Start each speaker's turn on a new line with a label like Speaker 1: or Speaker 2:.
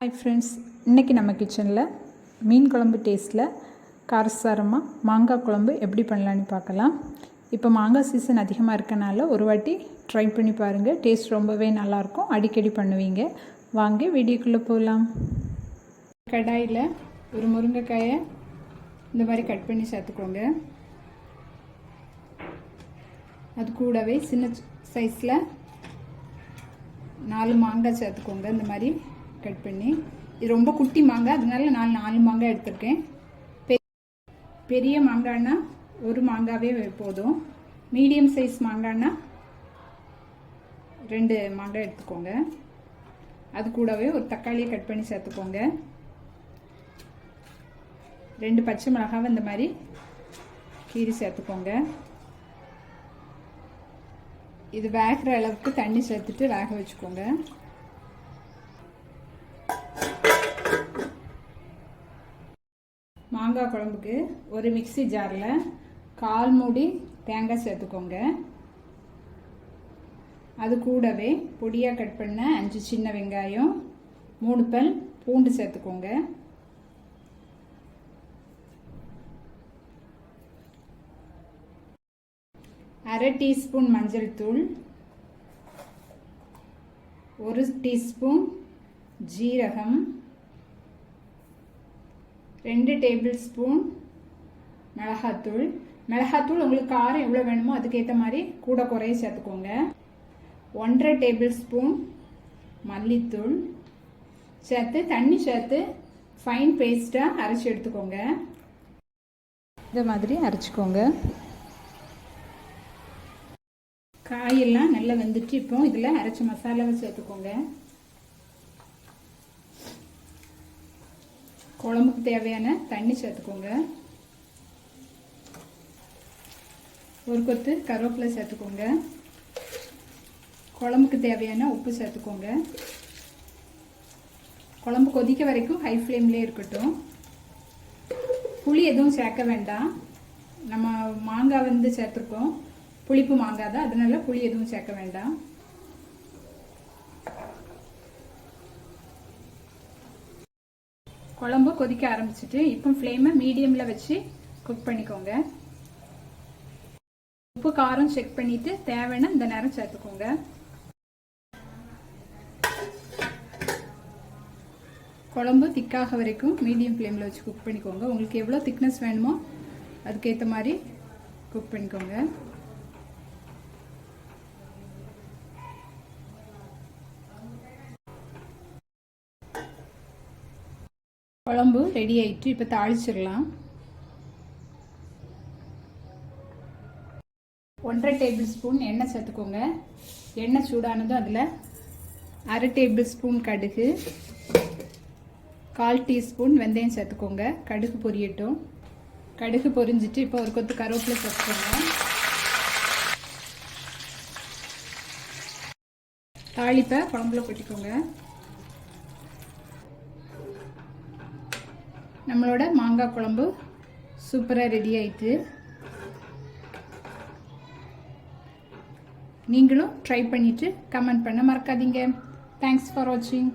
Speaker 1: Hi friends இன்றைக்கி நம்ம கிச்சனில் மீன் குழம்பு டேஸ்ட்டில் காரசாரமாக மாங்காய் குழம்பு எப்படி பண்ணலான்னு பார்க்கலாம். இப்போ மாங்காய் சீசன் அதிகமாக இருக்கனால ஒரு வாட்டி ட்ரை பண்ணி பாருங்கள் டேஸ்ட் ரொம்பவே நல்லாயிருக்கும். அடிக்கடி பண்ணுவீங்க. வாங்க வீடியோக்குள்ளே போகலாம் கடாயில் ஒரு முருங்கைக்காயை இந்த மாதிரி கட் பண்ணி சேர்த்துக்கோங்க. அது கூடவே சின்ன சைஸில் நாலு மாங்காய் சேர்த்துக்கோங்க. இந்த மாதிரி கட் பண்ணி இது ரொம்ப குட்டி மாங்காய் அதனால நான் நாலு மாங்காய் எடுத்திருக்கேன். பெரிய மாங்காய்னா ஒரு மாங்காவே போதும். மீடியம் சைஸ் மாங்காய்னா ரெண்டு மாங்காய் எடுத்துக்கோங்க. அது கூடவே ஒரு தக்காளியை கட் பண்ணி சேர்த்துக்கோங்க. ரெண்டு பச்சை மிளகாவை இந்த மாதிரி கீரி சேர்த்துக்கோங்க. இது வேகிற அளவுக்கு தண்ணி சேர்த்துட்டு வேக வச்சுக்கோங்க. மாங்காய் குழம்புக்கு ஒரு மிக்சி ஜாரில் கால் மூடி தேங்காய் சேர்த்துக்கோங்க. அது கூடவே பொடியாக கட் பண்ண அஞ்சு சின்ன வெங்காயம் மூணு பல் பூண்டு சேர்த்துக்கோங்க. அரை டீஸ்பூன் மஞ்சள் தூள் ஒரு டீஸ்பூன் ஜீரகம் ரெண்டு டேபிள் ஸ்பூன் மிளகாத்தூள். மிளகாத்தூள் உங்களுக்கு காரம் எவ்வளோ வேணுமோ அதுக்கேற்ற மாதிரி கூட குறைய சேர்த்துக்கோங்க. ஒன்றரை டேபிள் ஸ்பூன் மல்லித்தூள். சேர்த்து தண்ணி சேர்த்து ஃபைன் பேஸ்ட்டாக அரைச்சி எடுத்துக்கோங்க. இந்த மாதிரி அரைச்சிக்கோங்க. காயெல்லாம் நல்லா வெந்துட்டு இப்போ இதில் அரைச்ச மசாலாவை சேர்த்துக்கோங்க. குழம்புக்கு தேவையான தண்ணி சேர்த்துக்கோங்க. ஒரு கொத்து கருவேப்பிலை சேர்த்துக்கோங்க. குழம்புக்கு தேவையான உப்பு சேர்த்துக்கோங்க. குழம்பு கொதிக்க வரைக்கும் ஹை ஃப்ளேம்லேயே இருக்கட்டும். புளி எதுவும் சேர்க்க வேண்டாம். நம்ம மாங்காய் வந்து சேர்த்துருக்கோம். புளிப்பு மாங்காய் தான். அதனால புளி எதுவும் சேர்க்க வேண்டாம். குழம்பு கொதிக்க ஆரம்பிச்சிட்டு இப்போ ஃப்ளேமை மீடியமில் வச்சு குக் பண்ணிக்கோங்க. உப்பு காரம் செக் பண்ணிட்டு தேவைன்னா இந்த நேரம் சேர்த்துக்கோங்க. குழம்பு திக்காக வரைக்கும் மீடியம் ஃப்ளேமில் வச்சு குக் பண்ணிக்கோங்க. உங்களுக்கு எவ்வளோ திக்னஸ் வேணுமோ அதுக்கேற்ற மாதிரி குக் பண்ணிக்கோங்க. குழம்பு ரெடி ஆயிட்டு இப்போ தாளிச்சிடலாம். ஒன்றரை டேபிள் ஸ்பூன் எண்ணெய் சேர்த்துக்கோங்க. எண்ணெய் சூடானதும் அதில் அரை டேபிள் ஸ்பூன் கடுகு கால் டீஸ்பூன் வெந்தயம் சேர்த்துக்கோங்க. கடுகு பொரியட்டும். கடுகு பொரிஞ்சிட்டு இப்போ ஒரு கொத்து கருவேப்பிலை சேர்த்துக்கோங்க. தாளிப்பை குழம்புல கொட்டிக்கோங்க. நம்மளோட மாங்காய் குழம்பு சூப்பராக ரெடி ஆயிட்டு. நீங்களும் ட்ரை பண்ணிவிட்டு கமெண்ட் பண்ண மறக்காதீங்க. தேங்க்ஸ் ஃபார் வாட்சிங்